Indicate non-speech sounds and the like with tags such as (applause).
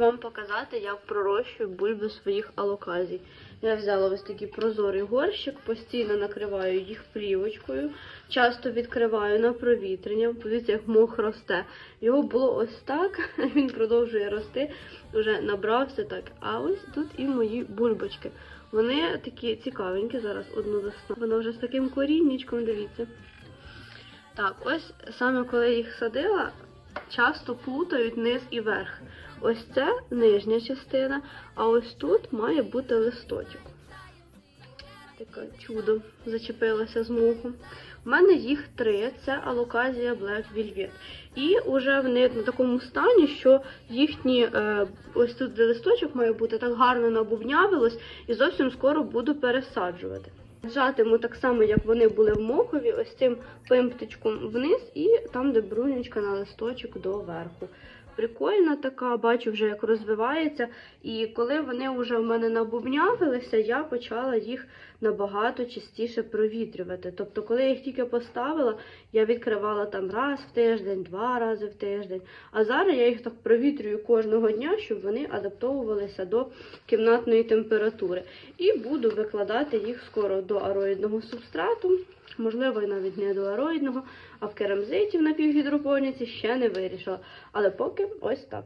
вам показати, як пророщую бульби своїх алоказій. Я взяла ось такий прозорий горщик, постійно накриваю їх плівочкою, часто відкриваю на провітрення. Подивіться, як мох росте. Його було ось так, (laughs) він продовжує рости, вже набрався так. А ось тут і мої бульбочки. Вони такі цікавенькі, зараз одну достану. Вона вже з таким коріннячком, дивіться. Так, ось саме коли їх садила, часто плутають низ і верх. Ось це нижня частина, а ось тут має бути листочок. Таке чудо зачепилося з мохом. У мене їх три: це алоказія Black Velvet. І вже вони на такому стані, що їхні е, ось тут де листочок має бути так гарно набувнявилось, і зовсім скоро буду пересаджувати. Саджатиму так само, як вони були в мохові, ось цим пимптичком вниз, і там, де брунечка на листочок до верху. Прикольна така, бачу вже як розвивається. І коли вони вже в мене набубнявилися, я почала їх набагато частіше провітрювати. Тобто, коли я їх тільки поставила, я відкривала там раз в тиждень, два рази в тиждень. А зараз я їх так провітрюю кожного дня, щоб вони адаптовувалися до кімнатної температури. І буду викладати їх скоро до ароїдного субстрату, можливо, і навіть не до ароїдного, а в керамзиті в напівгідропоніці ще не вирішила. Але поки ось так.